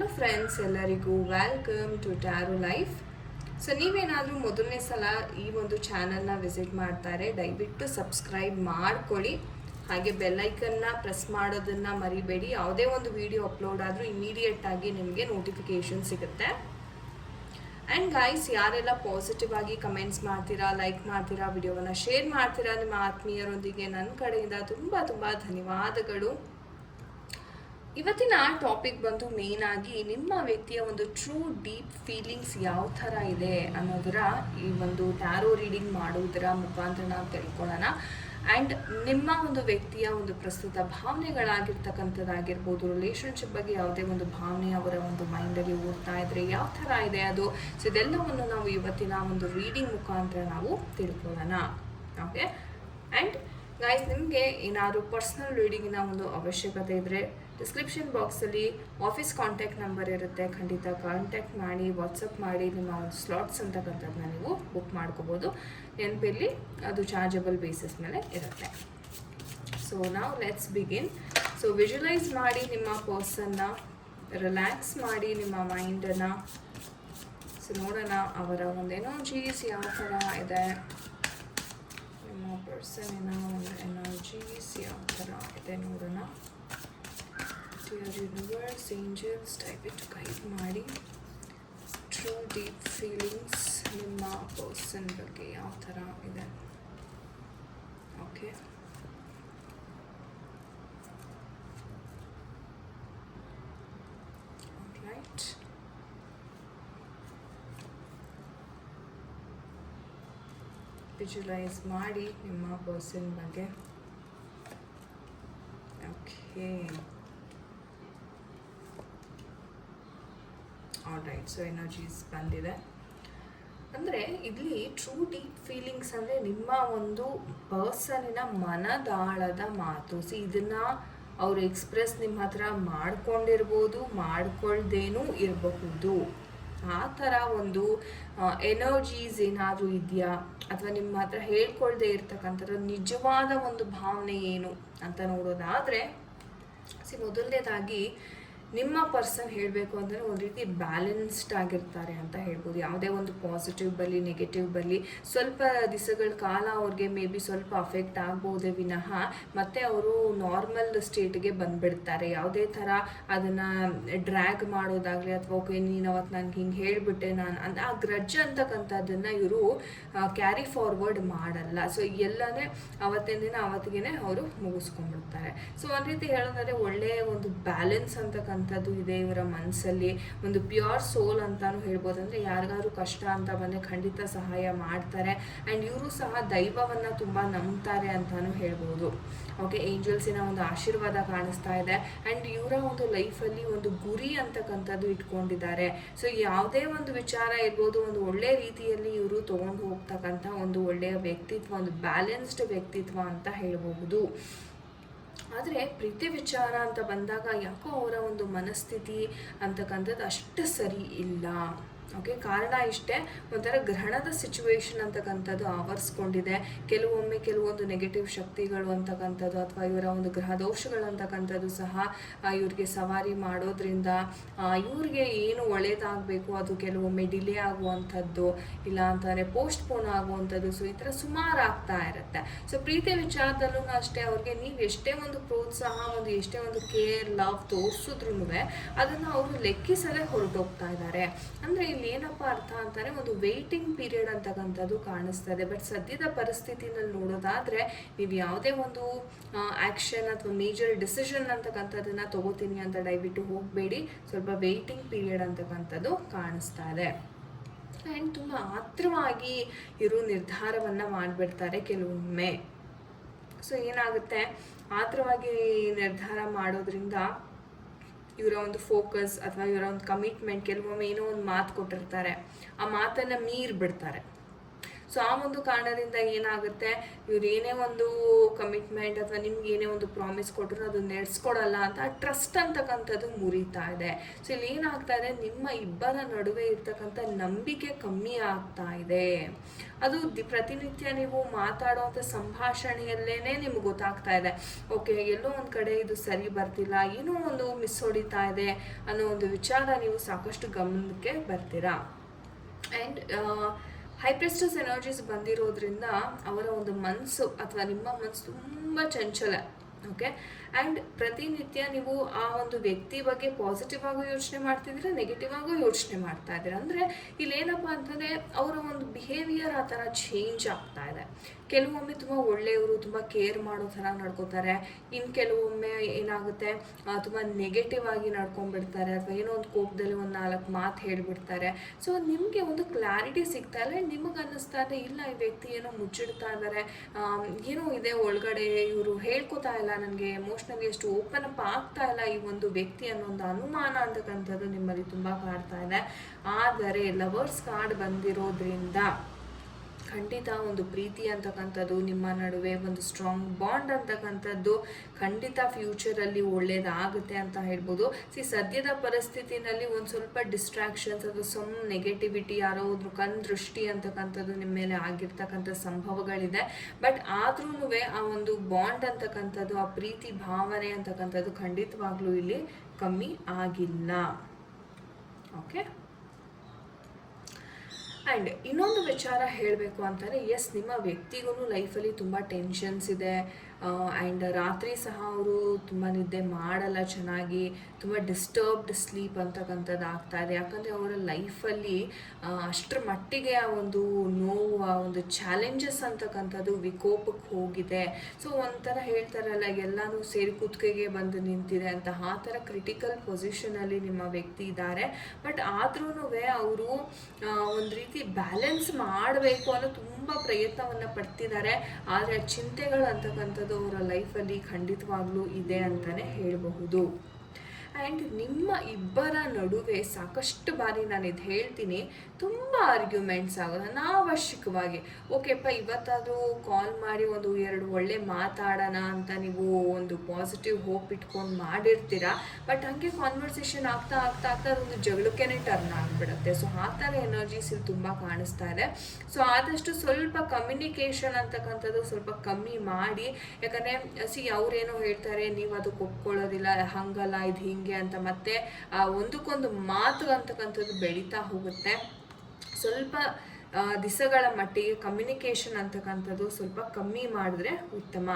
Hello friends ಎಲ್ಲರಿಗೂ welcome to tarot life so ನೀವೇನಾದರೂ ಮೊದಲನೇ ಸಲ ಈ ಒಂದು ಚಾನಲ್ನ ವಿಸಿಟ್ ಮಾಡ್ತಾರೆ, ದಯವಿಟ್ಟು ಸಬ್ಸ್ಕ್ರೈಬ್ ಮಾಡ್ಕೊಳ್ಳಿ. ಹಾಗೆ ಬೆಲ್ಲೈಕನ್ನ ಪ್ರೆಸ್ ಮಾಡೋದನ್ನು ಮರಿಬೇಡಿ. ಯಾವುದೇ ಒಂದು ವಿಡಿಯೋ ಅಪ್ಲೋಡ್ ಆದರೂ ಇಮಿಡಿಯೇಟ್ ಆಗಿ ನಿಮಗೆ ನೋಟಿಫಿಕೇಶನ್ ಸಿಗುತ್ತೆ. ಆ್ಯಂಡ್ ಗೈಸ್ ಯಾರೆಲ್ಲ ಪಾಸಿಟಿವ್ ಆಗಿ ಕಮೆಂಟ್ಸ್ ಮಾಡ್ತೀರಾ ಲೈಕ್ ಮಾಡ್ತೀರಾ ವಿಡಿಯೋವನ್ನು ಶೇರ್ ಮಾಡ್ತೀರಾ ನಿಮ್ಮ ಆತ್ಮೀಯರೊಂದಿಗೆ ನನ್ನ ಕಡೆಯಿಂದ ತುಂಬ ತುಂಬ ಧನ್ಯವಾದಗಳು. ಇವತ್ತಿನ ಟಾಪಿಕ್ ಬಂದು ಮೇನ್ ಆಗಿ ನಿಮ್ಮ ವ್ಯಕ್ತಿಯ ಒಂದು ಟ್ರೂ ಡೀಪ್ ಫೀಲಿಂಗ್ಸ್ ಯಾವ ಥರ ಇದೆ ಅನ್ನೋದರ ಈ ಒಂದು ಟ್ಯಾರೋ ರೀಡಿಂಗ್ ಮಾಡುವುದರ ಮುಖಾಂತರ ನಾವು ತಿಳ್ಕೊಳ್ಳೋಣ. ಆ್ಯಂಡ್ ನಿಮ್ಮ ಒಂದು ವ್ಯಕ್ತಿಯ ಒಂದು ಪ್ರಸ್ತುತ ಭಾವನೆಗಳಾಗಿರ್ತಕ್ಕಂಥದ್ದಾಗಿರ್ಬೋದು ರಿಲೇಷನ್ಶಿಪ್ ಬಗ್ಗೆ ಯಾವುದೇ ಒಂದು ಭಾವನೆ ಅವರ ಒಂದು ಮೈಂಡಲ್ಲಿ ಓದ್ತಾ ಇದ್ರೆ ಯಾವ ಥರ ಇದೆ ಅದು? ಸೊ ಇದೆಲ್ಲವನ್ನು ನಾವು ಇವತ್ತಿನ ಒಂದು ರೀಡಿಂಗ್ ಮುಖಾಂತರ ನಾವು ತಿಳ್ಕೊಳ್ಳೋಣ. ಓಕೆ ಆ್ಯಂಡ್ ಗೈಸ್ ನಿಮಗೆ ಏನಾದರೂ ಪರ್ಸ್ನಲ್ ರೀಡಿಂಗಿನ ಒಂದು ಅವಶ್ಯಕತೆ ಇದ್ದರೆ ಡಿಸ್ಕ್ರಿಪ್ಷನ್ ಬಾಕ್ಸಲ್ಲಿ ಆಫೀಸ್ ಕಾಂಟ್ಯಾಕ್ಟ್ ನಂಬರ್ ಇರುತ್ತೆ. ಖಂಡಿತ ಕಾಂಟ್ಯಾಕ್ಟ್ ಮಾಡಿ ವಾಟ್ಸಪ್ ಮಾಡಿ, ನಿಮ್ಮ ಒಂದು ಸ್ಲಾಟ್ಸ್ ಅಂತಕ್ಕಂಥದ್ದನ್ನ ನೀವು ಬುಕ್ ಮಾಡ್ಕೋಬೋದು. ನೆನಪಿರಲಿ ಅದು ಚಾರ್ಜಬಲ್ ಬೇಸಿಸ್ ಮೇಲೆ ಇರುತ್ತೆ. ಸೊ ನಾವು ಲೆಟ್ಸ್ ಬಿಗಿನ್ ಸೊ ವಿಜುವಲೈಸ್ ಮಾಡಿ ನಿಮ್ಮ ಪರ್ಸನ್ನ ರಿಲ್ಯಾಕ್ಸ್ ಮಾಡಿ ನಿಮ್ಮ ಮೈಂಡನ್ನು ಸೊ ನೋಡೋಣ, ಅವರ ಒಂದು ಎನರ್ಜೀಸ್ ಯಾವ ಥರ ಇದೆ. ನಿಮ್ಮ ಏನೋ ಒಂದು ಎನರ್ಜೀಸ್ ಯಾವ ಥರ ಇದೆ ನೋಡೋಣ. ಡಿಯರ್ ಯೂನಿವರ್ಸ್ ಏಂಜಲ್ಸ್ ದಯವಿಟ್ಟು ಗೈಡ್ ಮಾಡಿ ಟ್ರೂ ಡೀಪ್ ಫೀಲಿಂಗ್ಸ್ ನಿಮ್ಮ ಪರ್ಸನ್ ಬಗ್ಗೆ ಯಾವ ಥರ ಇದೆ ಓಕೆ ರೈಟ್ ವಿಜುವಲೈಸ್ ಮಾಡಿ ನಿಮ್ಮ ಪರ್ಸನ್ ಬಗ್ಗೆ ಓಕೆ ರೈಟ್ ಸೊ ಎನರ್ಜೀಸ್ ಬಂದಿದೆ. ಅಂದರೆ ಇಲ್ಲಿ ಟ್ರೂ ಡೀಪ್ ಫೀಲಿಂಗ್ಸ್ ಅಂದರೆ ನಿಮ್ಮ ಒಂದು ಪರ್ಸನಿನ ಮನದಾಳದ ಮಾತು. ಸಿ ಇದನ್ನು ಅವರು ಎಕ್ಸ್ಪ್ರೆಸ್ ನಿಮ್ಮ ಹತ್ರ ಮಾಡ್ಕೊಂಡಿರ್ಬೋದು, ಮಾಡ್ಕೊಳ್ದೇನೂ ಇರಬಹುದು. ಆ ಥರ ಒಂದು ಎನರ್ಜೀಸ್ ಏನಾದರೂ ಇದೆಯಾ? ಅಥವಾ ನಿಮ್ಮ ಹತ್ರ ಹೇಳ್ಕೊಳ್ದೇ ಇರ್ತಕ್ಕಂಥದ್ದು ನಿಜವಾದ ಒಂದು ಭಾವನೆ ಏನು ಅಂತ ನೋಡೋದಾದರೆ, ಸಿ, ಮೊದಲನೇದಾಗಿ ನಿಮ್ಮ ಪರ್ಸನ್ ಹೇಳಬೇಕು ಅಂದರೆ ಒಂದು ರೀತಿ ಬ್ಯಾಲೆನ್ಸ್ಡ್ ಆಗಿರ್ತಾರೆ ಅಂತ ಹೇಳ್ಬೋದು. ಯಾವುದೇ ಒಂದು ಪಾಸಿಟಿವ್ ಬರಲಿ ನೆಗೆಟಿವ್ ಬರಲಿ ಸ್ವಲ್ಪ ದಿವಸಗಳ ಕಾಲ ಅವ್ರಿಗೆ ಮೇ ಬಿ ಸ್ವಲ್ಪ ಅಫೆಕ್ಟ್ ಆಗ್ಬೋದೇ ವಿನಃ ಮತ್ತೆ ಅವರು ನಾರ್ಮಲ್ ಸ್ಟೇಟ್ಗೆ ಬಂದುಬಿಡ್ತಾರೆ. ಯಾವುದೇ ಥರ ಅದನ್ನು ಡ್ರ್ಯಾಗ್ ಮಾಡೋದಾಗಲಿ ಅಥವಾ ಓಕೆ, ನೀನು ಅವತ್ತು ನನಗೆ ಹಿಂಗೆ ಹೇಳಿಬಿಟ್ಟೆ ನಾನು ಅಂತ ಆ ಗ್ರಜ್ ಅಂತಕ್ಕಂಥದ್ದನ್ನು ಇವರು ಕ್ಯಾರಿ ಫಾರ್ವರ್ಡ್ ಮಾಡಲ್ಲ. ಸೊ ಎಲ್ಲನೇ ಅವತ್ತಿನ ದಿನ ಅವತ್ತಿಗೆ ಅವರು ಮುಗಿಸ್ಕೊಂಡ್ಬಿಡ್ತಾರೆ. ಸೊ ಒಂದು ರೀತಿ ಹೇಳೋದಾದ್ರೆ ಒಳ್ಳೆಯ ಒಂದು ಬ್ಯಾಲೆನ್ಸ್ ಅಂತಕ್ಕಂಥದ್ದು ಇದೆ ಇವರ ಮನಸ್ಸಲ್ಲಿ ಒಂದು ಪ್ಯೂರ್ ಸೋಲ್ ಅಂತಾನು ಹೇಳ್ಬೋದು. ಅಂದರೆ ಯಾರಿಗಾದ್ರು ಕಷ್ಟ ಅಂತ ಬಂದರೆ ಖಂಡಿತ ಸಹಾಯ ಮಾಡ್ತಾರೆ. ಆ್ಯಂಡ್ ಇವರು ಸಹ ದೈವವನ್ನು ತುಂಬ ನಂಬ್ತಾರೆ ಅಂತಾನು ಹೇಳ್ಬೋದು. ಓಕೆ ಏಂಜಲ್ಸಿನ ಒಂದು ಆಶೀರ್ವಾದ ಕಾಣಿಸ್ತಾ ಇದೆ. ಆ್ಯಂಡ್ ಇವರ ಒಂದು ಲೈಫಲ್ಲಿ ಒಂದು ಗುರಿ ಅಂತಕ್ಕಂಥದ್ದು ಇಟ್ಕೊಂಡಿದ್ದಾರೆ. ಸೊ ಯಾವುದೇ ಒಂದು ವಿಚಾರ ಇರ್ಬೋದು, ಒಂದು ಒಳ್ಳೆ ರೀತಿಯಲ್ಲಿ ಇವರು ತೊಗೊಂಡು ಹೋಗ್ತಕ್ಕಂಥ ಒಂದು ಒಳ್ಳೆಯ ವ್ಯಕ್ತಿತ್ವ, ಒಂದು ಬ್ಯಾಲೆನ್ಸ್ಡ್ ವ್ಯಕ್ತಿತ್ವ ಅಂತ ಹೇಳ್ಬಹುದು. ಆದರೆ ಪ್ರೀತಿ ವಿಚಾರ ಅಂತ ಬಂದಾಗ ಯಾಕೋ ಅವರ ಒಂದು ಮನಸ್ಥಿತಿ ಅಂತಕ್ಕಂಥದ್ದು ಅಷ್ಟು ಸರಿ ಇಲ್ಲ. ಓಕೆ ಕಾರಣ ಇಷ್ಟೇ. ಒಂಥರ ಗ್ರಹಣದ ಸಿಚುವೇಶನ್ ಅಂತಕ್ಕಂಥದ್ದು ಆವರಿಸ್ಕೊಂಡಿದೆ. ಕೆಲವೊಮ್ಮೆ ಕೆಲವೊಂದು ನೆಗೆಟಿವ್ ಶಕ್ತಿಗಳು ಅಂತಕ್ಕಂಥದ್ದು ಅಥವಾ ಇವರ ಒಂದು ಗ್ರಹ ದೋಷಗಳು ಅಂತಕ್ಕಂಥದ್ದು ಸಹ ಇವ್ರಿಗೆ ಸವಾರಿ ಮಾಡೋದ್ರಿಂದ ಇವ್ರಿಗೆ ಏನು ಒಳ್ಳೇದಾಗಬೇಕು, ಅದು ಕೆಲವೊಮ್ಮೆ ಡಿಲೇ ಆಗುವಂಥದ್ದು, ಇಲ್ಲ ಅಂತಂದರೆ ಪೋಸ್ಟ್ಪೋನ್ ಆಗುವಂಥದ್ದು ಸೊ ಈ ಥರ ಸುಮಾರು ಆಗ್ತಾ ಇರುತ್ತೆ. ಸೊ ಪ್ರೀತಿ ವಿಚಾರದಲ್ಲೂ ಅಷ್ಟೇ, ಅವ್ರಿಗೆ ನೀವು ಎಷ್ಟೇ ಒಂದು ಪ್ರೋತ್ಸಾಹ, ಒಂದು ಎಷ್ಟೇ ಒಂದು ಕೇರ್ ಲವ್ ತೋರಿಸಿದ್ರು ಅದನ್ನು ಅವರು ಲೆಕ್ಕಿಸಲೇ ಹೊರಟೋಗ್ತಾ ಇದ್ದಾರೆ. ಅಂದರೆ ಇಲ್ಲಿ ಏನಪ್ಪ ಅರ್ಥ ಅಂತಾನೆ ಒಂದು ವೇಟಿಂಗ್ ಪೀರಿಯಡ್ ಅಂತಕ್ಕಂಥದ್ದು ಇದೆ ಬಟ್ ಸದ್ಯದ ಪರಿಸ್ಥಿತಿನಲ್ಲಿ ನೋಡೋದಾದ್ರೆ, ನೀವು ಯಾವುದೇ ಒಂದು ಆ್ಯಕ್ಷನ್ ಅಥವಾ ಮೇಜರ್ ಡಿಸಿಷನ್ ಅಂತಕ್ಕಂಥದ್ದನ್ನ ತಗೋತೀನಿ ಅಂತ ದಯವಿಟ್ಟು ಹೋಗಬೇಡಿ. ಸ್ವಲ್ಪ ವೇಟಿಂಗ್ ಪೀರಿಯಡ್ ಅಂತಕ್ಕಂಥದ್ದು ಕಾಣಿಸ್ತಾ ಇದೆ. ಆ್ಯಂಡ್ ತುಂಬ ಆತ್ರವಾಗಿ ಇರೋ ನಿರ್ಧಾರವನ್ನು ಮಾಡಿಬಿಡ್ತಾರೆ ಕೆಲವೊಮ್ಮೆ. ಸೊ ಏನಾಗುತ್ತೆ? ಆತ್ರವಾಗಿ ನಿರ್ಧಾರ ಮಾಡೋದ್ರಿಂದ ಇವರ ಒಂದು ಫೋಕಸ್ ಅಥವಾ ಇವರ ಒಂದು ಕಮಿಟ್ಮೆಂಟ್ ಕೆಲವೊಮ್ಮೆ ಏನೋ ಒಂದು ಮಾತು ಕೊಟ್ಟಿರ್ತಾರೆ. ಆ ಮಾತನ್ನು ಮೀರಿ ಬಿಡ್ತಾರೆ. ಸೊ ಆ ಒಂದು ಕಾರಣದಿಂದ ಏನಾಗುತ್ತೆ? ಇವ್ರು ಏನೇ ಒಂದು ಕಮಿಟ್ಮೆಂಟ್ ಅಥವಾ ನಿಮ್ಗೆ ಏನೇ ಒಂದು ಪ್ರಾಮಿಸ್ ಕೊಟ್ಟರು ಅದು ನಡೆಸ್ಕೊಡಲ್ಲ ಅಂತ ಟ್ರಸ್ಟ್ ಅಂತಕ್ಕಂಥದ್ದು ಮುರಿತಾ ಇದೆ. ಸೊ ಇಲ್ಲಿ ಏನಾಗ್ತಾ ಇದೆ? ನಿಮ್ಮ ಇಬ್ಬರ ನಡುವೆ ಇರ್ತಕ್ಕಂಥ ನಂಬಿಕೆ ಕಮ್ಮಿ ಆಗ್ತಾ ಇದೆ. ಅದು ಪ್ರತಿನಿತ್ಯ ನೀವು ಮಾತಾಡುವಂಥ ಸಂಭಾಷಣೆಯಲ್ಲೇ ನಿಮ್ಗೆ ಗೊತ್ತಾಗ್ತಾ ಇದೆ. ಓಕೆ ಎಲ್ಲೋ ಒಂದು ಕಡೆ ಇದು ಸರಿ ಬರ್ತಿಲ್ಲ, ಏನೋ ಒಂದು ಮಿಸ್ ಹೊಡಿತಾ ಇದೆ ಅನ್ನೋ ಒಂದು ವಿಚಾರ ನೀವು ಸಾಕಷ್ಟು ಗಮನಕ್ಕೆ ಬರ್ತೀರಾ? ಆ್ಯಂಡ್ ಹೈಪ್ರೆಸ್ಟಸ್ ಎನರ್ಜೀಸ್ ಬಂದಿರೋದ್ರಿಂದ ಅವರ ಒಂದು ಮನಸ್ಸು ಅಥವಾ ನಿಮ್ಮ ಮನಸ್ಸು ತುಂಬ ಚಂಚಲ. ಓಕೆ? ಆ್ಯಂಡ್ ಪ್ರತಿನಿತ್ಯ ನೀವು ಆ ಒಂದು ವ್ಯಕ್ತಿ ಬಗ್ಗೆ ಪಾಸಿಟಿವ್ ಆಗೂ ಯೋಚನೆ ಮಾಡ್ತಿದ್ದೀರಾ ನೆಗೆಟಿವ್ ಆಗೂ ಯೋಚನೆ ಮಾಡ್ತಾ ಇದ್ದೀರಾ? ಅಂದರೆ ಇಲ್ಲೇನಪ್ಪ ಅಂತಂದರೆ ಅವರ ಒಂದು ಬಿಹೇವಿಯರ್ ಆ ಥರ ಚೇಂಜ್ ಆಗ್ತಾ ಇದೆ. ಕೆಲವೊಮ್ಮೆ ತುಂಬ ಒಳ್ಳೆಯವರು ತುಂಬ ಕೇರ್ ಮಾಡೋ ಥರ ನಡ್ಕೋತಾರೆ. ಇನ್ನು ಕೆಲವೊಮ್ಮೆ ಏನಾಗುತ್ತೆ ತುಂಬ ನೆಗೆಟಿವ್ ಆಗಿ ನಡ್ಕೊಂಡ್ಬಿಡ್ತಾರೆ ಅಥವಾ ಏನೋ ಒಂದು ಕೋಪದಲ್ಲಿ ಒಂದು ನಾಲ್ಕು ಮಾತು ಹೇಳಿಬಿಡ್ತಾರೆ. ಸೊ ನಿಮಗೆ ಒಂದು ಕ್ಲಾರಿಟಿ ಸಿಗ್ತಾ ಇಲ್ಲ ನಿಮಗೆ ಅನ್ನಿಸ್ತಾ ಇದೆ, ಇಲ್ಲ ಈ ವ್ಯಕ್ತಿ ಏನೋ ಮುಚ್ಚಿಡ್ತಾ ಇದ್ದಾರೆ ಏನೋ ಇದೆ ಒಳಗಡೆ ಇವರು ಹೇಳ್ಕೊತಾ ಇಲ್ಲ ನನಗೆ ಎಮೋಷ್ನಲಿ ಎಷ್ಟು ಓಪನ್ ಅಪ್ ಆಗ್ತಾ ಇಲ್ಲ ಈ ಒಂದು ವ್ಯಕ್ತಿ ಅನ್ನೋ ಒಂದು ಅನುಮಾನ ಅಂತಕ್ಕಂಥದ್ದು ನಿಮ್ಮಲ್ಲಿ ತುಂಬ ಕಾಡ್ತಾ ಇದೆ. ಆದರೆ ಲವರ್ಸ್ ಕಾರ್ಡ್ ಬಂದಿರೋದ್ರಿಂದ ಖಂಡಿತ ಒಂದು ಪ್ರೀತಿ ಅಂತಕ್ಕಂಥದ್ದು, ನಿಮ್ಮ ನಡುವೆ ಒಂದು ಸ್ಟ್ರಾಂಗ್ ಬಾಂಡ್ ಅಂತಕ್ಕಂಥದ್ದು ಖಂಡಿತ ಫ್ಯೂಚರಲ್ಲಿ ಒಳ್ಳೆಯದಾಗುತ್ತೆ ಅಂತ ಹೇಳ್ಬೋದು. ಸಿ ಸದ್ಯದ ಪರಿಸ್ಥಿತಿನಲ್ಲಿ ಒಂದು ಸ್ವಲ್ಪ ಡಿಸ್ಟ್ರಾಕ್ಷನ್ಸ್ ಅಥವಾ ಸಮ್ ನೆಗೆಟಿವಿಟಿ ಯಾರೋ ಒಂದು ಕಣ್ ದೃಷ್ಟಿ ಅಂತಕ್ಕಂಥದ್ದು ನಿಮ್ಮ ಮೇಲೆ ಆಗಿರ್ತಕ್ಕಂಥ ಸಂಭವಗಳಿದೆ. ಬಟ್ ಆದ್ರೂ ಆ ಒಂದು ಬಾಂಡ್ ಅಂತಕ್ಕಂಥದ್ದು, ಆ ಪ್ರೀತಿ ಭಾವನೆ ಅಂತಕ್ಕಂಥದ್ದು ಖಂಡಿತವಾಗ್ಲೂ ಇಲ್ಲಿ ಕಮ್ಮಿ ಆಗಿಲ್ಲ. ಓಕೆ ಆ್ಯಂಡ್ ಇನ್ನೊಂದು ವಿಚಾರ ಹೇಳಬೇಕು ಅಂತಂದರೆ ಎಸ್ ನಿಮ್ಮ ವ್ಯಕ್ತಿಗೂ ಲೈಫಲ್ಲಿ ತುಂಬ ಟೆನ್ಷನ್ಸ್ ಇದೆ. ಆ್ಯಂಡ್ ರಾತ್ರಿ ಸಹ ಅವರು ತುಂಬ ನಿದ್ದೆ ಮಾಡಲ್ಲ, ಚೆನ್ನಾಗಿ ತುಂಬ ಡಿಸ್ಟರ್ಬ್ಡ್ ಸ್ಲೀಪ್ ಅಂತಕ್ಕಂಥದ್ದು ಆಗ್ತಾ ಇದೆ. ಯಾಕಂದರೆ ಅವರ ಲೈಫಲ್ಲಿ ಅಷ್ಟರ ಮಟ್ಟಿಗೆ ಆ ಒಂದು ನೋವು, ಆ ಒಂದು ಚಾಲೆಂಜಸ್ ಅಂತಕ್ಕಂಥದ್ದು ವಿಕೋಪಕ್ಕೆ ಹೋಗಿದೆ. ಸೊ ಒಂಥರ ಹೇಳ್ತಾರಲ್ಲ, ಎಲ್ಲನೂ ಸೇರಿ ಕುತ್ತಿಗೆಗೆ ಬಂದು ನಿಂತಿದೆ ಅಂತ. ಆ ಥರ ಕ್ರಿಟಿಕಲ್ ಪೊಸಿಷನಲ್ಲಿ ನಿಮ್ಮ ವ್ಯಕ್ತಿ ಇದ್ದಾರೆ. ಬಟ್ ಆದ್ರೂ ಅವರು ಒಂದು ರೀತಿ ಬ್ಯಾಲೆನ್ಸ್ ಮಾಡಬೇಕು ಅನ್ನೋ ತುಂಬ ಪ್ರಯತ್ನವನ್ನು ಪಡ್ತಿದ್ದಾರೆ. ಆದರೆ, ಚಿಂತೆಗಳು ಅಂತಕ್ಕಂಥದ್ದು ಅವರ ಲೈಫಲ್ಲಿ ಖಂಡಿತವಾಗ್ಲೂ ಇದೆ ಅಂತಲೇ ಹೇಳಬಹುದು. ಆ್ಯಂಡ್ ನಿಮ್ಮ ಇಬ್ಬರ ನಡುವೆ ಸಾಕಷ್ಟು ಬಾರಿ ನಾನು ಇದು ಹೇಳ್ತೀನಿ. ತುಂಬ ಆರ್ಗ್ಯುಮೆಂಟ್ಸ್ ಆಗೋದು. ಅನಾವಶ್ಯಕವಾಗಿ, ಓಕೆಪ್ಪ, ಇವತ್ತಾದರೂ ಕಾಲ್ ಮಾಡಿ ಒಂದು ಎರಡು ಒಳ್ಳೆ ಮಾತಾಡೋಣ ಅಂತ ನೀವು ಒಂದು ಪಾಸಿಟಿವ್ ಹೋಪ್ ಇಟ್ಕೊಂಡು ಮಾಡಿರ್ತೀರಾ? ಬಟ್ ಹಾಗೆ ಕಾನ್ವರ್ಸೇಷನ್ ಆಗ್ತಾ ಆಗ್ತಾ ಆಗ್ತಾ ಅದೊಂದು ಜಗಳಕ್ಕೇ ಟರ್ನ್ ಆಗಿಬಿಡುತ್ತೆ. ಸೊ ಆ ಥರ ಎನರ್ಜೀಸ್ ಇಲ್ಲಿ ತುಂಬ ಕಾಣಿಸ್ತಾ ಇದೆ. ಸೊ ಆದಷ್ಟು ಸ್ವಲ್ಪ ಕಮ್ಯುನಿಕೇಷನ್ ಅಂತಕ್ಕಂಥದ್ದು ಸ್ವಲ್ಪ ಕಮ್ಮಿ ಮಾಡಿ. ಯಾಕಂದರೆ, ಸಿ ಅವ್ರೇನೋ ಹೇಳ್ತಾರೆ, ನೀವು ಅದಕ್ಕೆ ಒಪ್ಕೊಳ್ಳೋದಿಲ್ಲ, ಹಂಗಲ್ಲ, ಇದು ಹಿಂಗೆ ಅಂತ ಮತ್ತೆ ಒಂದಕ್ಕೊಂದು ಮಾತು ಅಂತಕ್ಕಂಥದ್ದು ಬೆಳೀತಾ ಹೋಗುತ್ತೆ. ಸ್ವಲ್ಪ ದಿಸಗಳ ಮಟ್ಟಿಗೆ ಕಮ್ಯುನಿಕೇಷನ್ ಅಂತಕ್ಕಂಥದ್ದು ಸ್ವಲ್ಪ ಕಮ್ಮಿ ಮಾಡಿದ್ರೆ ಉತ್ತಮ.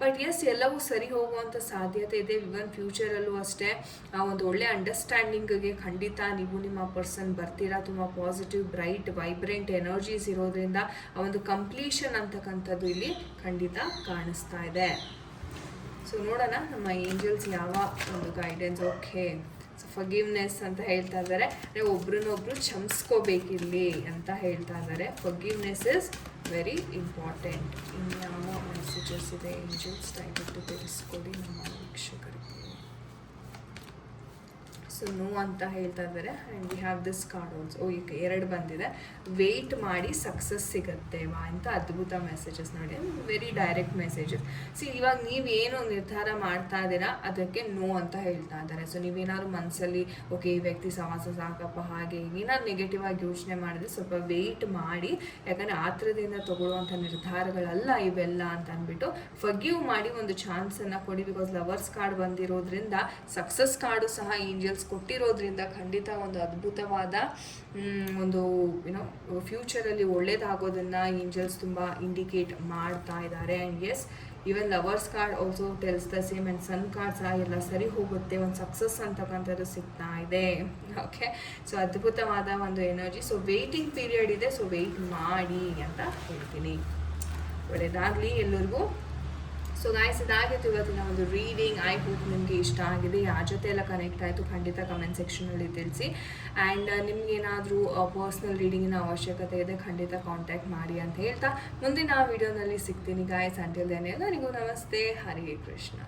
ಬಟ್ ಎಸ್ ಎಲ್ಲವೂ ಸರಿ ಹೋಗುವಂಥ ಸಾಧ್ಯತೆ ಇದೆ. ಇವನ್ ಫ್ಯೂಚರಲ್ಲೂ ಅಷ್ಟೇ, ಆ, ಒಂದು ಒಳ್ಳೆ ಅಂಡರ್ಸ್ಟ್ಯಾಂಡಿಂಗ್ಗೆ ಖಂಡಿತ ನೀವು ನಿಮ್ಮ ಪರ್ಸನ್ ಬರ್ತೀರಾ. ತುಂಬ ಪಾಸಿಟಿವ್ ಬ್ರೈಟ್ ವೈಬ್ರೆಂಟ್ ಎನರ್ಜೀಸ್ ಇರೋದ್ರಿಂದ ಆ ಒಂದು ಕಂಪ್ಲೀಷನ್ ಅಂತಕ್ಕಂಥದ್ದು ಇಲ್ಲಿ ಖಂಡಿತ ಕಾಣಿಸ್ತಾ ಇದೆ. ಸೊ ನೋಡೋಣ, ನಮ್ಮ ಏಂಜಲ್ಸ್ ಯಾವ ಒಂದು ಗೈಡೆನ್ಸ್ ಓಕೆ ಸೊ ಫಗೀವ್ನೆಸ್ ಅಂತ ಹೇಳ್ತಾ ಇದ್ದಾರೆ ಒಬ್ರನ್ನೊಬ್ರು ಕ್ಷಮಿಸ್ಕೋಬೇಕಿಲ್ಲಿ ಅಂತ ಹೇಳ್ತಾ ಇದ್ದಾರೆ ಫಗೀವ್ನೆಸ್ ಇಸ್ ವೆರಿ ಇಂಪಾರ್ಟೆಂಟ್ ಇನ್ಯಾವ ಮೆಸೇಜಸ್ ಇದೆ ಏಂಜಲ್ಸ್ ದಯವಿಟ್ಟು ತಿಳಿಸ್ಕೊಡಿ ನಮ್ಮ ವೀಕ್ಷಕರಿಗೆ. ಸೊ ನೋ ಅಂತ ಹೇಳ್ತಾ ಇದ್ದಾರೆ. And we have this card also ಈಗ ಎರಡು ಬಂದಿದೆ. ವೆಯ್ಟ್ ಮಾಡಿ ಸಕ್ಸಸ್ ಸಿಗುತ್ತೆ ವಾ ಅಂತ ಅದ್ಭುತ ಮೆಸೇಜಸ್ ನೋಡಿ. ವೆರಿ ಡೈರೆಕ್ಟ್ ಮೆಸೇಜಸ್ ಸಿ ಇವಾಗ ನೀವು ಏನು ನಿರ್ಧಾರ ಮಾಡ್ತಾ ಇದ್ದೀರಾ, ಅದಕ್ಕೆ ನೋ ಅಂತ ಹೇಳ್ತಾ ಇದ್ದಾರೆ. ಸೊ ನೀವೇನಾದ್ರು ಮನಸ್ಸಲ್ಲಿ ಓಕೆ ಈ ವ್ಯಕ್ತಿ ಸವಾಸ ಸಾಕಪ್ಪ, ಹಾಗೆ ಏನಾದ್ರು ನೆಗೆಟಿವ್ ಆಗಿ ಯೋಚನೆ ಮಾಡಿದ್ರೆ ಸ್ವಲ್ಪ ವೆಯ್ಟ್ ಮಾಡಿ. ಯಾಕಂದರೆ ಆತ್ರದಿಂದ ತಗೊಳ್ಳುವಂಥ ನಿರ್ಧಾರಗಳಲ್ಲ ಇವೆಲ್ಲ ಅಂತ ಅಂದ್ಬಿಟ್ಟು ಫಗ್ಯೂ ಮಾಡಿ ಒಂದು ಚಾನ್ಸನ್ನು ಕೊಡಿ ಬಿಕಾಸ್ ಲವರ್ಸ್ ಕಾರ್ಡ್ ಬಂದಿರೋದ್ರಿಂದ ಸಕ್ಸಸ್ ಕಾರ್ಡು ಸಹ ಏಂಜಲ್ಸ್ ಕೊಟ್ಟಿರೋದ್ರಿಂದ ಖಂಡಿತ ಒಂದು ಅದ್ಭುತವಾದ ಒಂದು ಏನೋ ಫ್ಯೂಚರಲ್ಲಿ ಒಳ್ಳೇದಾಗೋದನ್ನು ಏಂಜಲ್ಸ್ ತುಂಬ ಇಂಡಿಕೇಟ್ ಮಾಡ್ತಾ ಇದ್ದಾರೆ. And yes even lovers card also tells the same and sun card ಸಹ ಎಲ್ಲ ಸರಿ ಹೋಗುತ್ತೆ. ಒಂದು ಸಕ್ಸಸ್ ಅಂತಕ್ಕಂಥದ್ದು ಸಿಗ್ತಾ ಇದೆ. ಓಕೆ ಸೊ ಅದ್ಭುತವಾದ ಒಂದು ಎನರ್ಜಿ ಸೊ ವೆಯ್ಟಿಂಗ್ ಪೀರಿಯಡ್ ಇದೆ. ಸೊ ವೆಯ್ಟ್ ಮಾಡಿ ಅಂತ ಹೇಳ್ತೀನಿ. ಒಳ್ಳೆಯದಾಗಲಿ ಎಲ್ಲರಿಗೂ. ಸೊ ಗಾಯ್ಸ್ ಇದಾಗಿತ್ತು ಇವತ್ತಿನ ಒಂದು ರೀಡಿಂಗ್ ಐ ಹೋಪ್ ನಿಮಗೆ ಇಷ್ಟ ಆಗಿದೆ. ಯಾರ ಜೊತೆ ಎಲ್ಲ ಕನೆಕ್ಟ್ ಆಯಿತು. ಖಂಡಿತ ಕಮೆಂಟ್ ಸೆಕ್ಷನಲ್ಲಿ ತಿಳಿಸಿ. ಆ್ಯಂಡ್ ನಿಮ್ಗೇನಾದರೂ ಪರ್ಸ್ನಲ್ ರೀಡಿಂಗಿನ ಅವಶ್ಯಕತೆ ಇದೆ, ಖಂಡಿತ ಕಾಂಟ್ಯಾಕ್ಟ್ ಮಾಡಿ ಅಂತ ಹೇಳ್ತಾ ಮುಂದಿನ ವಿಡಿಯೋನಲ್ಲಿ ಸಿಗ್ತೀನಿ ಗಾಯ್ಸ್ ಅಂಟಿಲ್ ಎಲ್ಲರಿಗೂ ನಮಸ್ತೆ. ಹರೇ ಕೃಷ್ಣ.